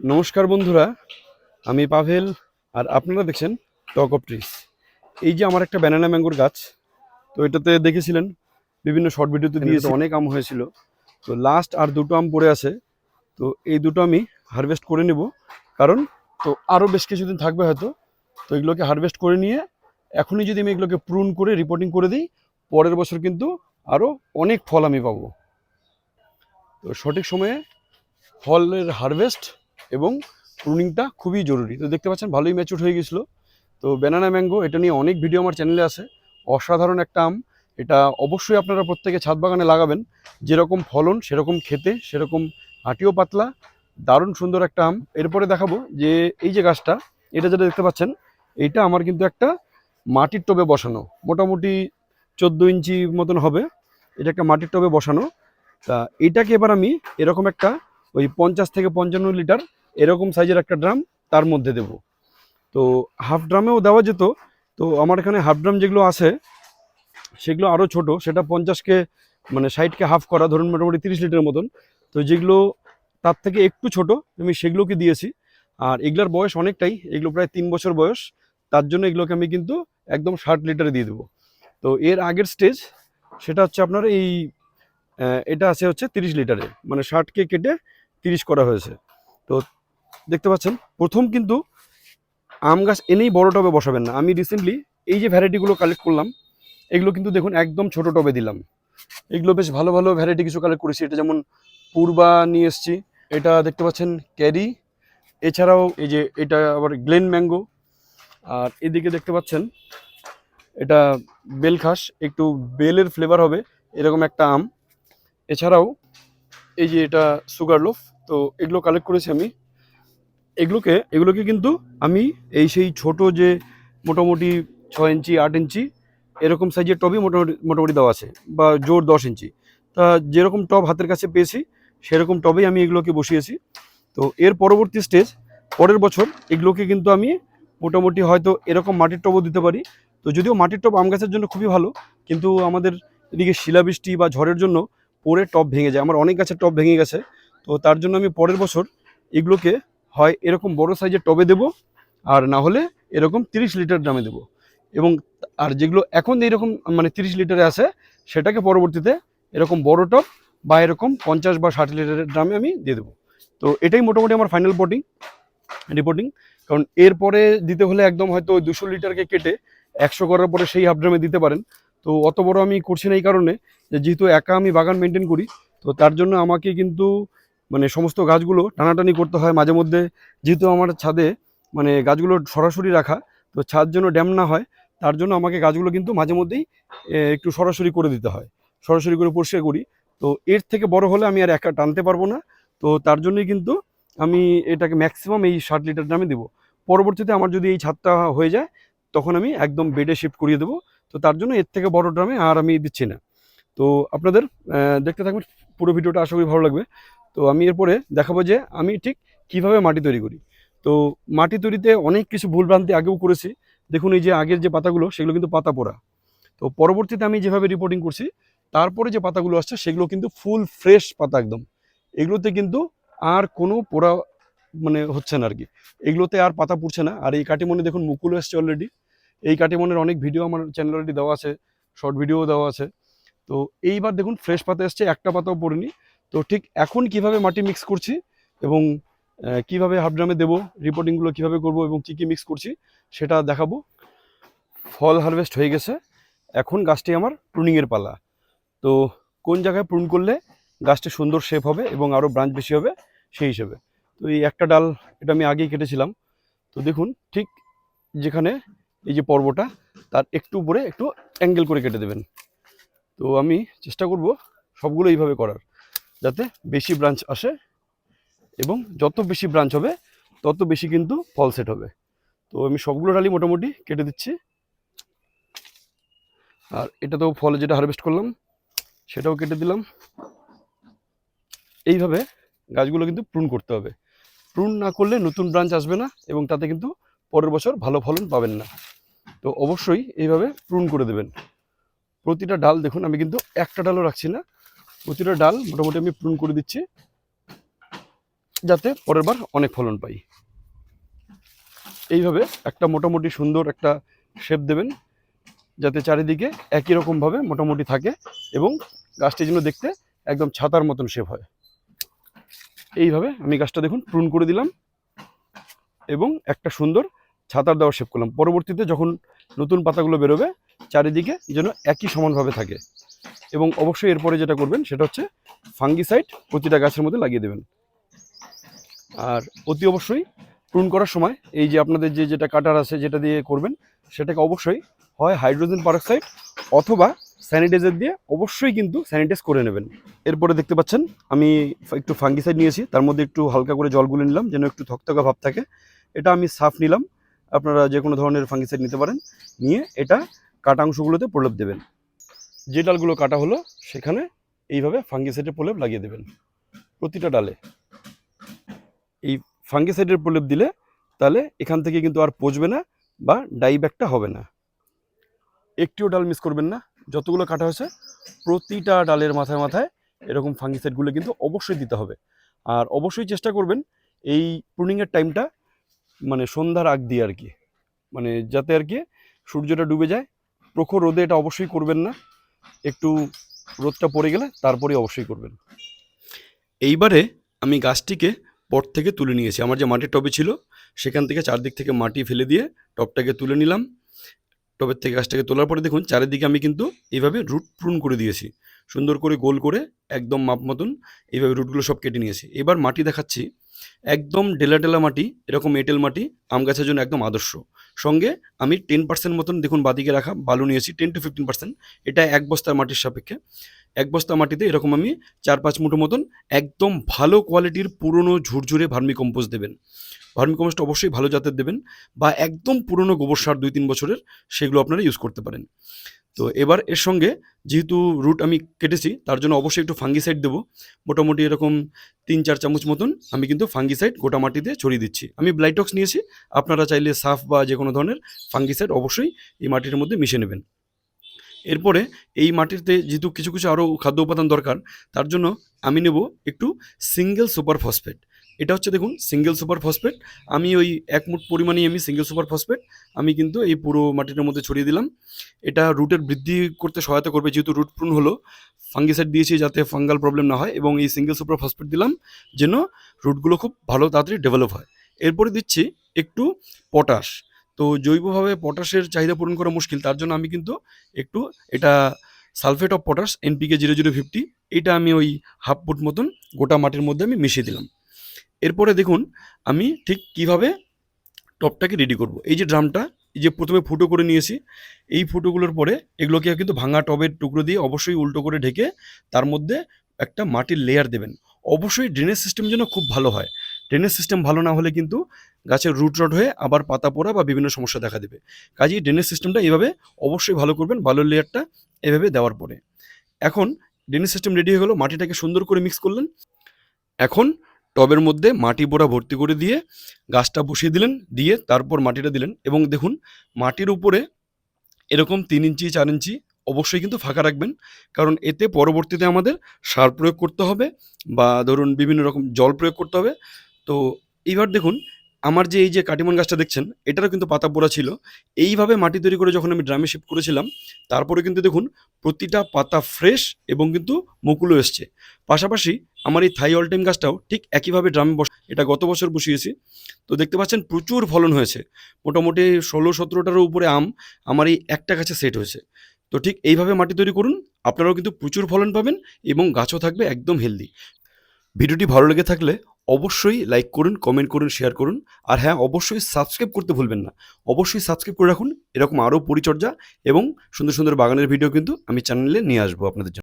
নমস্কার বন্ধুরা আমি পাভেল আর আপনারা দেখছেন টক অফ ট্রিস এই যে আমার একটা ব্যানানা ম্যাঙ্গোর গাছ তো এটাতে দেখেছিলেন বিভিন্ন শর্ট ভিডিওতে দিয়েছে অনেক আম হয়েছিল। তো লাস্ট আর দুটো আম পড়ে আছে তো এই দুটো আমি হারভেস্ট করে নেব। কারণ তো আরও বেশ কিছুদিন থাকবে হয়তো তো এগুলোকে হারভেস্ট করে নিয়ে এখনই যদি আমি এগুলোকে প্রুন করে রিপোর্টিং করে দিই পরের বছর কিন্তু আরও অনেক ফল আমি পাবো। তো সঠিক সময়ে ফলের হারভেস্ট এবং প্রুনিংটা খুবই জরুরি। তো দেখতে পাচ্ছেন, ভালোই ম্যাচুর হয়ে গেছিল। তো ব্যানানা ম্যাঙ্গো এটা নিয়ে অনেক ভিডিও আমার চ্যানেলে আছে। অসাধারণ একটা আম। এটা অবশ্যই আপনারা প্রত্যেকে ছাদ বাগানে লাগাবেন। যেরকম ফলন, সেরকম খেতে, সেরকম হাঁটিও পাতলা, দারুণ সুন্দর একটা আম। এরপরে দেখাবো যে এই যে গাছটা, এটা যেটা দেখতে পাচ্ছেন, এইটা আমার কিন্তু একটা মাটির টবে বসানো। মোটামুটি চোদ্দ ইঞ্চি মতন হবে। এটা একটা মাটির টবে বসানো। তা এটাকে এবার আমি এরকম একটা ওই পঞ্চাশ থেকে পঞ্চান্ন লিটার এরকম সাইজের একটা ড্রাম তার মধ্যে দেব। তো হাফ ড্রামেও দেওয়া যেত, তো আমার এখানে হাফ ড্রাম যেগুলো আছে, সেগুলো আরও ছোট, সেটা পঞ্চাশকে মানে ষাটকে হাফ করা, ধরুন মোটামুটি তিরিশ লিটার মতন। তো যেগুলো তার থেকে একটু ছোট, আমি সেগুলোকে দিয়েছি। আর এগুলোর বয়স অনেকটাই, এগুলো প্রায় তিন বছর বয়স, তার জন্য এগুলোকে আমি কিন্তু একদম ষাট লিটারে দিয়ে দেবো। তো এর আগের স্টেজ সেটা হচ্ছে আপনার এই এটা আছে হচ্ছে তিরিশ লিটারে মানে ষাটকে কেটে তিরিশ করা হয়েছে। তো দেখতে পাচ্ছেন? প্রথম কিন্তু আম গাছ এনেই বড় টবে বসাবেন না। আমি রিসেন্টলি এই যে ভ্যারাইটিগুলো কালেক্ট করলাম, এগুলো কিন্তু দেখুন একদম ছোট টবে দিলাম। এগুলো বেশ ভালো ভালো ভ্যারাইটি কিছু কালেক্ট করেছি। এটা যেমন পূর্বা নিয়ে এসছি, এটা দেখতে পাচ্ছেন ক্যারি। এছাড়াও এই যে এটা আবার গ্লেন ম্যাঙ্গো। আর এদিকে দেখতে পাচ্ছেন, এটা বেলখাস একটু বেলের ফ্লেভার হবে, এরকম একটা আম। এছাড়াও এই যে এটা সুগার লোফ তো এগুলো কালেক্ট করেছি আমি। এগুলোকে এগুলোকে কিন্তু আমি এই সেই ছোট যে মোটামুটি ছয় ইঞ্চি, আট ইঞ্চি, এরকম সাইজের টবই মোটামুটি মোটামুটি দেওয়া আছে বা জোর দশ ইঞ্চি। তা যেরকম টব হাতের কাছে পেয়েছি, সেরকম টবেই আমি এগুলোকে বসিয়েছি। তো এর পরবর্তী স্টেজ পরের বছর এগুলোকে কিন্তু আমি মোটামুটি হয়তো এরকম মাটির টবও দিতে পারি। তো যদিও মাটির টব আম গাছের জন্য খুবই ভালো, কিন্তু আমাদের এদিকে শিলাবৃষ্টি বা ঝড়ের জন্য পরে টব ভেঙে যায়। আমার অনেক গাছের টব ভেঙে গেছে। তো তার জন্য আমি পরের বছর এগুলোকে হয় এরকম বড় সাইজের টবে দেব, আর না হলে এরকম তিরিশ লিটার ড্রামে দেব। এবং আর যেগুলো এখন এইরকম মানে তিরিশ লিটারে আছে, সেটাকে পরবর্তীতে এরকম বড় টব বা এরকম পঞ্চাশ বা ষাট লিটারের ড্রামে আমি দিয়ে দেবো। তো এটাই মোটামুটি আমার ফাইনাল পটিং রিপোর্টিং কারণ এরপরে দিতে হলে একদম হয়তো ওই দুশো লিটারকে কেটে একশো করার পরে সেই হাফ ড্রামে দিতে পারেন। তো অত বড় আমি করছি না এই কারণে যেহেতু একা আমি বাগান মেনটেন করি, তো তার জন্য আমাকে কিন্তু মানে সমস্ত গাছগুলো টানাটানি করতে হয় মাঝে মধ্যে। যেহেতু আমার ছাদে মানে গাছগুলো সরাসরি রাখা, তো ছাদ যেন ড্যাম না হয়, তার জন্য আমাকে গাছগুলো কিন্তু মাঝে মধ্যেই একটু সরাসরি করে দিতে হয়। সরাসরি করে পরিষ্কার করি। তো এর থেকে বড় হলে আমি আর একা টানতে পারব না। তো তার জন্যই কিন্তু আমি এটাকে ম্যাক্সিমাম এই ষাট লিটার দামে দেবো। পরবর্তীতে আমার যদি এই ছাদটা হয়ে যায়, তখন আমি একদম বেডে শিফট করিয়ে দেবো। তো তার জন্য এর থেকে বড় ড্রামে আর আমি দিচ্ছি না। তো আপনাদের দেখতে থাকবেন পুরো ভিডিওটা আশা করি ভালো লাগবে। তো আমি এরপরে দেখাবো যে আমি ঠিক কীভাবে মাটি তৈরি করি। তো মাটি তৈরিতে অনেক কিছু ভুলভ্রান্তি আগেও করেছি। দেখুন এই যে আগের যে পাতাগুলো, সেগুলো কিন্তু পাতা পোড়া। তো পরবর্তীতে আমি যেভাবে রিপোর্টিং করছি, তারপরে যে পাতাগুলো আসছে, সেগুলো কিন্তু ফুল ফ্রেশ পাতা একদম। এগুলোতে কিন্তু আর কোনো পোড়া মানে হচ্ছে না আর কি এগুলোতে আর পাতা পুড়ছে না। আর এই কাটিমনে দেখুন মুকুল এসছে অলরেডি এই কাটিমনের অনেক ভিডিও আমার চ্যানেল অলরেডি দেওয়া আছে শর্ট ভিডিও দেওয়া আছে। তো এইবার দেখুন ফ্রেশ পাতা এসছে, একটা পাতাও পড়েনি। তো ঠিক এখন কীভাবে মাটি মিক্স করছি এবং কীভাবে হাফ ড্রামে দেবো রিপোর্টিংগুলো কীভাবে করব এবং কি কি মিক্স করছি সেটা দেখাবো। ফল হারভেস্ট হয়ে গেছে। এখন গাছটি আমার প্রুনিংয়ের পালা। তো কোন জায়গায় প্রুন করলে গাছটি সুন্দর শেপ হবে এবং আরও ব্রাঞ্চ বেশি হবে সেই হিসেবে। তো এই একটা ডাল, এটা আমি আগেই কেটেছিলাম। তো দেখুন, ঠিক যেখানে এই যে পর্বটা, তার একটু উপরে একটু অ্যাঙ্গেল করে কেটে দেবেন। তো আমি চেষ্টা করব সবগুলো এইভাবে করার। যাতে বেশি ব্রাঞ্চ আসে এবং যত বেশি ব্রাঞ্চ হবে, তত বেশি কিন্তু ফল সেট হবে। তো আমি সবগুলো ডালই মোটামুটি কেটে দিচ্ছি। আর এটা তো ফলে যেটা হারভেস্ট করলাম, সেটাও কেটে দিলাম। এইভাবে গাছগুলো কিন্তু প্রুন করতে হবে। প্রুন না করলে নতুন ব্রাঞ্চ আসবে না এবং তাতে কিন্তু পরের বছর ভালো ফলন পাবেন না। তো অবশ্যই এইভাবে প্রুন করে দেবেন। প্রতিটা ডাল দেখুন, আমি কিন্তু একটা ডালও রাখছি না। প্রতিটা ডাল মোটামুটি আমি প্রুন করে দিচ্ছি, যাতে পরের বার অনেক ফলন পাই। এইভাবে একটা মোটামুটি সুন্দর একটা শেপ দেবেন, যাতে চারিদিকে একই রকমভাবে মোটামুটি থাকে এবং গাছটি যেন দেখতে একদম ছাতার মতন শেপ হয়। এইভাবে আমি গাছটা দেখুন প্রুন করে দিলাম এবং একটা সুন্দর ছাতার দেওয়া শেপ করলাম। পরবর্তীতে যখন নতুন পাতাগুলো বেরোবে, চারিদিকে যেন একই সমানভাবে থাকে। এবং অবশ্যই এরপরে যেটা করবেন সেটা হচ্ছে ফাঙ্গিসাইড প্রতিটা গাছের মধ্যে লাগিয়ে দেবেন। আর অতি অবশ্যই প্রুন করার সময় এই যে আপনাদের যে যেটা কাটার আছে যেটা দিয়ে করবেন, সেটাকে অবশ্যই হয় হাইড্রোজেন পারক্সাইড অথবা স্যানিটাইজার দিয়ে অবশ্যই কিন্তু স্যানিটাইজ করে নেবেন। এরপরে দেখতে পাচ্ছেন, আমি একটু ফাঙ্গিসাইড নিয়েছি, তার মধ্যে একটু হালকা করে জলগুলো নিলাম, যেন একটু থকথকা ভাব থাকে। এটা আমি সাফ নিলাম, আপনারা যে কোনো ধরনের ফাঙ্গিসাইড নিতে পারেন, নিয়ে এটা কাটা অংশগুলোতে প্রলেপ দেবেন। যে ডালগুলো কাটা হলো, সেখানে এইভাবে ফাঙ্গিসাইডের প্রলেপ লাগিয়ে দেবেন, প্রতিটা ডালে। এই ফাঙ্গিসাইডের প্রলেপ দিলে তাহলে এখান থেকে কিন্তু আর পচবে না বা ডাইব্যাকটা হবে না। একটিও ডাল মিস করবেন না, যতগুলো কাটা হয়েছে, প্রতিটা ডালের মাথায় মাথায় এরকম ফাঙ্গিসাইডগুলো কিন্তু অবশ্যই দিতে হবে। আর অবশ্যই চেষ্টা করবেন এই প্রুনিংয়ের টাইমটা মানে সন্ধ্যার আগ দিয়ে আর কি। মানে যাতে আর কি সূর্যটা ডুবে যায়, প্রখর রোদে এটা অবশ্যই করবেন না। একটু রোদটা পড়ে গেলে তারপরে অবশ্যই করবেন। এইবারে আমি গাছটিকে পট থেকে তুলে নিয়েছি। আমার যে মাটির টবে ছিল, সেখান থেকে চারদিক থেকে মাটি ফেলে দিয়ে টবটাকে তুলে নিলাম। টবের থেকে গাছটাকে তোলার পরে দেখুন, চারিদিকে আমি কিন্তু এইভাবে রুট প্রুন করে দিয়েছি। সুন্দর করে গোল করে একদম মাপ মতন এইভাবে রুটগুলো সব কেটে নিয়েছি। এবার মাটি দেখাচ্ছি। একদম ডেলা ডেলা মাটি, এরকম এঁটেল মাটি, আম গাছের জন্য একদম আদর্শ। সঙ্গে আমি টেন পার্সেন্ট মতন দেখুন বাদিকে রাখা বালু নিয়েছি টেন টু ফিফটিন পার্সেন্ট এটা এক বস্তার মাটির সাপেক্ষে। এক বস্তা মাটিতে এরকম আমি চার পাঁচ মুঠো মতন একদম ভালো কোয়ালিটির পুরনো ঝুরঝুরে ভার্মি দেবেন। ভার্মি কম্পোস্ট অবশ্যই ভালো জাতের দেবেন বা একদম পুরনো গোবর সার দুই তিন বছরের, সেগুলো আপনারা ইউজ করতে পারেন। তো এবার এর সঙ্গে যেহেতু রুট আমি কেটেছি, তার জন্য অবশ্যই একটু ফাঙ্গিসাইড দেবো। মোটামুটি এরকম তিন, চার চামচ মতন আমি কিন্তু ফাঙ্গিসাইড গোটা মাটিতে ছড়িয়ে দিচ্ছি। আমি ব্লাইটক্স নিয়েছি, আপনারা চাইলে সাফ বা যে কোনো ধরনের ফাঙ্গিসাইড অবশ্যই এই মাটির মধ্যে মিশে নেবেন। এরপরে এই মাটিতে যেহেতু কিছু কিছু আরও খাদ্য উপাদান দরকার, তার জন্য আমি নেব একটু সিঙ্গেল সুপার ফসফেট এটা হচ্ছে দেখুন সিঙ্গেল সুপার ফসফেট আমি ওই এক মুঠ পরিমাণেই আমি সিঙ্গেল সুপার ফসফেট আমি কিন্তু এই পুরো মাটিটার মধ্যে ছড়িয়ে দিলাম। এটা রুটের বৃদ্ধি করতে সহায়তা করবে যেহেতু রুট প্রুন হলো। ফাঙ্গিসাইড দিয়েছি যাতে ফাঙ্গাল প্রবলেম না হয় এবং এই সিঙ্গেল সুপার ফসফেট দিলাম যেন রুটগুলো খুব ভালো তাড়াতাড়ি ডেভেলপ হয়। এরপরে দিচ্ছি একটু পটাশ তো জৈবভাবে পটাশের চাহিদা পূরণ করা মুশকিল। তার জন্য আমি কিন্তু একটু এটা sulphate of potash NPK zero zero fifty এটা আমি ওই হাফ ফুট মতন গোটা মাটির মধ্যে আমি মিশিয়ে দিলাম। এরপরে দেখুন আমি ঠিক কীভাবে টপটাকে রেডি করব। এই যে ড্রামটা, এই যে প্রথমে ফুটো করে নিয়েছি, এই ফুটোগুলোর পরে এগুলোকে কিন্তু ভাঙা টবের টুকরো দিয়ে অবশ্যই উল্টো করে ঢেকে তার মধ্যে একটা মাটির লেয়ার দেবেন। অবশ্যই ড্রেনেজ সিস্টেম যেন খুব ভালো হয়। ড্রেনেজ সিস্টেম ভালো না হলে কিন্তু গাছের রুট রট হয়ে আবার পাতা পোড়া বা বিভিন্ন সমস্যা দেখা দেবে। কাজেই ড্রেনেজ সিস্টেমটা এইভাবে অবশ্যই ভালো করবেন বালুর লেয়ারটা এভাবে দেওয়ার পরে। এখন ড্রেনেজ সিস্টেম রেডি হয়ে গেলো, মাটিটাকে সুন্দর করে মিক্স করলেন। এখন টবের মধ্যে মাটি বোড়া ভর্তি করে দিয়ে গাছটা বসিয়ে দিলেন, দিয়ে তারপর মাটিটা দিলেন এবং দেখুন মাটির উপরে এরকম তিন ইঞ্চি, চার ইঞ্চি অবশ্যই কিন্তু ফাঁকা রাখবেন। কারণ এতে পরবর্তীতে আমাদের সার প্রয়োগ করতে হবে বা ধরুন বিভিন্ন রকম জল প্রয়োগ করতে হবে। তো এইবার দেখুন আমার যে এই যে কাটিমন গাছটা দেখছেন, এটারও কিন্তু পাতা পোড়া ছিল। এইভাবে মাটি তৈরি করে যখন আমি ড্রামে শিফট করেছিলাম, তারপরে কিন্তু দেখুন, প্রতিটা পাতা ফ্রেশ এবং কিন্তু মুকুলও এসছে। পাশাপাশি আমার এই থাই অল টাইম গাছটাও ঠিক একইভাবে ড্রামে বস এটা গত বছর বসিয়েছি। তো দেখতে পাচ্ছেন, প্রচুর ফলন হয়েছে। মোটামুটি ষোলো সতেরোটার উপরে আম আমার এই একটা গাছে সেট হয়েছে। তো ঠিক এইভাবে মাটি তৈরি করুন, আপনারাও কিন্তু প্রচুর ফলন পাবেন এবং গাছও থাকবে একদম হেলদি ভিডিওটি ভালো লেগে থাকলে অবশ্যই লাইক করুন কমেন্ট করুন শেয়ার করুন। আর হ্যাঁ অবশ্যই সাবস্ক্রাইব করতে ভুলবেন না। অবশ্যই সাবস্ক্রাইব করে রাখুন। এরকম আরও পরিচর্যা এবং সুন্দর সুন্দর বাগানের ভিডিও কিন্তু আমি চ্যানেলে নিয়ে আসব আপনাদের জন্য।